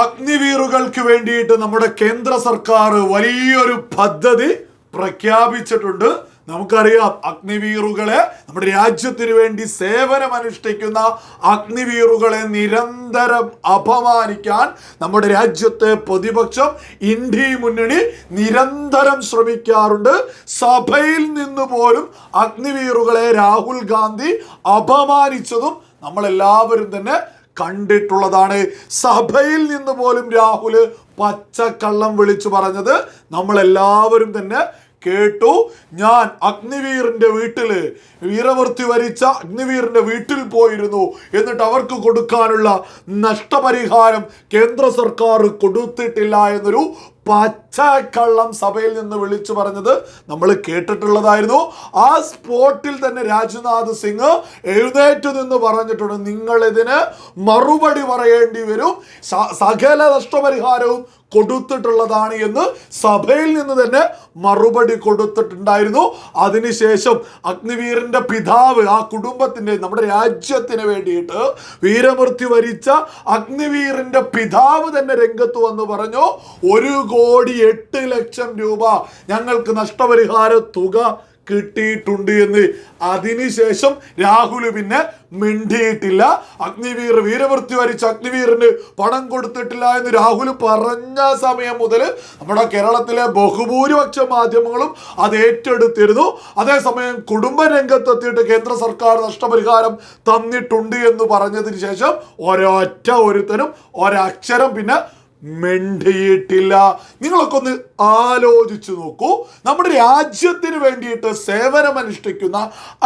അഗ്നിവീറുകൾക്ക് വേണ്ടിയിട്ട് നമ്മുടെ കേന്ദ്ര സർക്കാർ വലിയൊരു പദ്ധതി പ്രഖ്യാപിച്ചിട്ടുണ്ട്. നമുക്കറിയാം അഗ്നിവീറുകളെ നമ്മുടെ രാജ്യത്തിന് വേണ്ടി സേവനമനുഷ്ഠിക്കുന്ന അഗ്നിവീറുകളെ നിരന്തരം അപമാനിക്കാൻ നമ്മുടെ രാജ്യത്തെ പ്രതിപക്ഷം ഇന്ത്യ മുന്നണി നിരന്തരം ശ്രമിക്കാറുണ്ട്. സഭയിൽ നിന്ന് പോലും അഗ്നിവീറുകളെ രാഹുൽ ഗാന്ധി അപമാനിച്ചതും നമ്മളെല്ലാവരും തന്നെ കണ്ടിട്ടുള്ളതാണ്. സഭയിൽ നിന്ന് പോലും രാഹുൽ പച്ചക്കള്ളം വിളിച്ചു പറഞ്ഞത് നമ്മളെല്ലാവരും തന്നെ കേട്ടു. ഞാൻ അഗ്നിവീറിന്റെ വീട്ടിൽ വീരവൃത്തി വരിച്ച അഗ്നിവീറിന്റെ വീട്ടിൽ പോയിരുന്നു. എന്നിട്ട് അവർക്ക് കൊടുക്കാനുള്ള നഷ്ടപരിഹാരം കേന്ദ്ര സർക്കാർ കൊടുത്തിട്ടില്ല എന്നൊരു പച്ചക്കള്ളം സഭയിൽ നിന്ന് വിളിച്ചു പറഞ്ഞത് നമ്മൾ കേട്ടിട്ടുള്ളതായിരുന്നു. ആ സ്പോട്ടിൽ തന്നെ രാജ്നാഥ് സിംഗ് എഴുന്നേറ്റ് നിന്ന് പറഞ്ഞിട്ടുണ്ട് നിങ്ങളിതിന് മറുപടി പറയേണ്ടി വരും. സകല നഷ്ടപരിഹാരവും കൊടുത്തിട്ടുള്ളതാണ് എന്ന് സഭയിൽ നിന്ന് തന്നെ മറുപടി കൊടുത്തിട്ടുണ്ടായിരുന്നു. അതിനുശേഷം അഗ്നിവീറിന്റെ പിതാവ് ആ കുടുംബത്തിന്റെ നമ്മുടെ രാജ്യത്തിന് വേണ്ടിയിട്ട് വീരമൃത്യു വരിച്ച അഗ്നിവീറിന്റെ പിതാവ് തന്നെ രംഗത്ത് വന്ന് പറഞ്ഞു ഒരു കോടി എട്ട് ലക്ഷം രൂപ ഞങ്ങൾക്ക് നഷ്ടപരിഹാര തുക കിട്ടിയിട്ടുണ്ട് എന്ന്. അതിനുശേഷം രാഹുൽ പിന്നെ മിണ്ടിയിട്ടില്ല. അഗ്നിവീർ വീരവൃത്തി വരിച്ച അഗ്നിവീറിന് പണം കൊടുത്തിട്ടില്ല എന്ന് രാഹുൽ പറഞ്ഞ സമയം മുതൽ നമ്മുടെ കേരളത്തിലെ ബഹുഭൂരിപക്ഷ മാധ്യമങ്ങളും അത് ഏറ്റെടുത്തിരുന്നു. അതേസമയം കുടുംബ രംഗത്തെത്തിയിട്ട് കേന്ദ്ര സർക്കാർ നഷ്ടപരിഹാരം തന്നിട്ടുണ്ട് എന്ന് പറഞ്ഞതിന് ശേഷം ഒരൊറ്റ ഒരുത്തനും ഒരക്ഷരം പിന്നെ മിണ്ടിയിട്ടില്ല. നിങ്ങളൊക്കെ ഒന്ന് ആലോചിച്ചു നോക്കൂ. നമ്മുടെ രാജ്യത്തിന് വേണ്ടിയിട്ട് സേവനമനുഷ്ഠിക്കുന്ന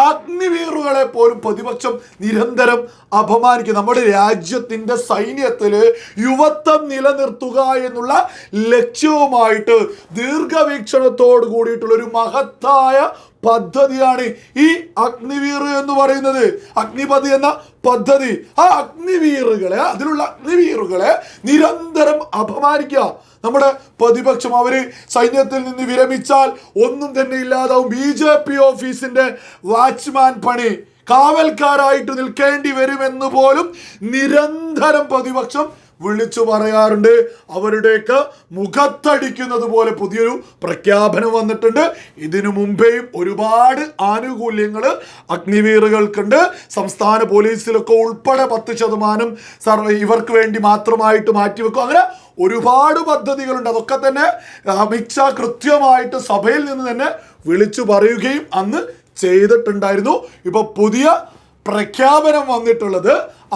അഗ്നിവീറുകളെ പോലും പ്രതിപക്ഷം നിരന്തരം അപമാനിക്കും നമ്മുടെ രാജ്യത്തിന്റെ സൈന്യത്തിൽ യുവത്വം നിലനിർത്തുക എന്നുള്ള ലക്ഷ്യവുമായിട്ട് ദീർഘവീക്ഷണത്തോട് കൂടിയിട്ടുള്ള ഒരു മഹത്തായ പദ്ധതിയാണ് ഈ അഗ്നിവീർ എന്ന് പറയുന്നത്. അഗ്നിപതി എന്ന പദ്ധതി. ആ അഗ്നിവീറുകളെ അതിലുള്ള അഗ്നിവീറുകളെ നിരന്തരം അപമാനിക്കുക. നമ്മുടെ പ്രതിപക്ഷം അവർ സൈന്യത്തിൽ നിന്ന് വിരമിച്ചാൽ ഒന്നും തന്നെ ഇല്ലാതാവും. ബി ജെ പി ഓഫീസിന്റെ വാച്ച്മാൻ പണി കാവൽക്കാരായിട്ട് നിൽക്കേണ്ടി വരുമെന്ന് പോലും നിരന്തരം പ്രതിപക്ഷം വിളിച്ചു പറയാറുണ്ട്. അവരുടെയൊക്കെ മുഖത്തടിക്കുന്നത് പോലെ പുതിയൊരു പ്രഖ്യാപനം വന്നിട്ടുണ്ട്. ഇതിനു മുമ്പേയും ഒരുപാട് ആനുകൂല്യങ്ങൾ അഗ്നിവീറുകൾക്കുണ്ട്. സംസ്ഥാന പോലീസിലൊക്കെ ഉൾപ്പെടെ പത്ത് ശതമാനം സർ ഇവർക്ക് വേണ്ടി മാത്രമായിട്ട് മാറ്റിവെക്കും. അങ്ങനെ ഒരുപാട് പദ്ധതികളുണ്ട്. അതൊക്കെ തന്നെ അമിത് ഷാ കൃത്യമായിട്ട് സഭയിൽ നിന്ന് തന്നെ വിളിച്ചു പറയുകയും അന്ന് ചെയ്തിട്ടുണ്ടായിരുന്നു. ഇപ്പൊ പുതിയ പ്രഖ്യാപനം വന്നിട്ടുള്ളത്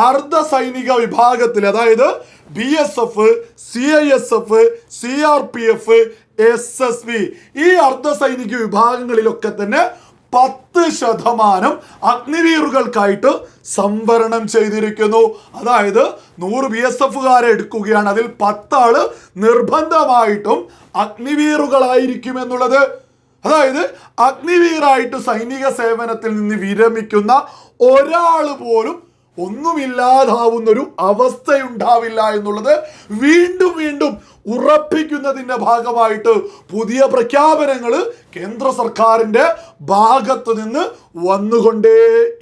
അർദ്ധ സൈനിക വിഭാഗത്തിൽ അതായത് B S F C I S F C R P F S S B ഈ അർദ്ധ സൈനിക വിഭാഗങ്ങളിലൊക്കെ തന്നെ പത്ത് ശതമാനം അഗ്നിവീറുകൾക്കായിട്ട് സംവരണം ചെയ്തിരിക്കുന്നു. അതായത് നൂറ് ബി എസ് എഫുകാരെ എടുക്കുകയാണ്. അതിൽ പത്താൾ നിർബന്ധമായിട്ടും അഗ്നിവീറുകളായിരിക്കും എന്നുള്ളത് അതായത് അഗ്നിവീറായിട്ട് സൈനിക സേവനത്തിൽ നിന്ന് വിരമിക്കുന്ന ഒരാൾ പോലും ഒന്നുമില്ലാതാവുന്നൊരു അവസ്ഥയുണ്ടാവില്ല എന്നുള്ളത് വീണ്ടും വീണ്ടും ഉറപ്പിക്കുന്നതിന്റെ ഭാഗമായിട്ട് പുതിയ പ്രഖ്യാപനങ്ങൾ കേന്ദ്ര സർക്കാരിന്റെ ഭാഗത്ത് നിന്ന് വന്നുകൊണ്ടേ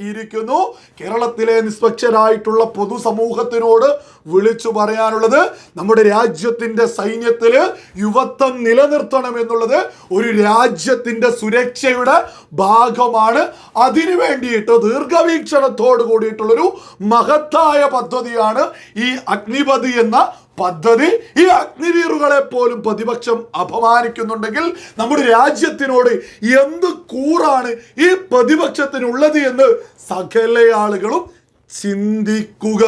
ഇരിക്കുന്നു. കേരളത്തിലെ നിഷ്പക്ഷരായിട്ടുള്ള പൊതുസമൂഹത്തിനോട് വിളിച്ചു പറയാനുള്ളത് നമ്മുടെ രാജ്യത്തിന്റെ സൈന്യത്തിൽ യുവത്വം നിലനിർത്തണം എന്നുള്ളത് ഒരു രാജ്യത്തിന്റെ സുരക്ഷയുടെ ഭാഗമാണ്. അതിനു വേണ്ടിയിട്ട് ദീർഘവീക്ഷണത്തോട് കൂടിയിട്ടുള്ളൊരു മഹത്തായ പദ്ധതിയാണ് ഈ അഗ്നിപതി എന്ന പദ്ധതി. ഈ അഗ്നിവീറുകളെ പോലും പ്രതിപക്ഷം അപമാനിക്കുന്നുണ്ടെങ്കിൽ നമ്മുടെ രാജ്യത്തിനോട് എന്ത് കൂറാണ് ഈ പ്രതിപക്ഷത്തിനുള്ളത് എന്ന് സകല ആളുകളും ചിന്തിക്കുക.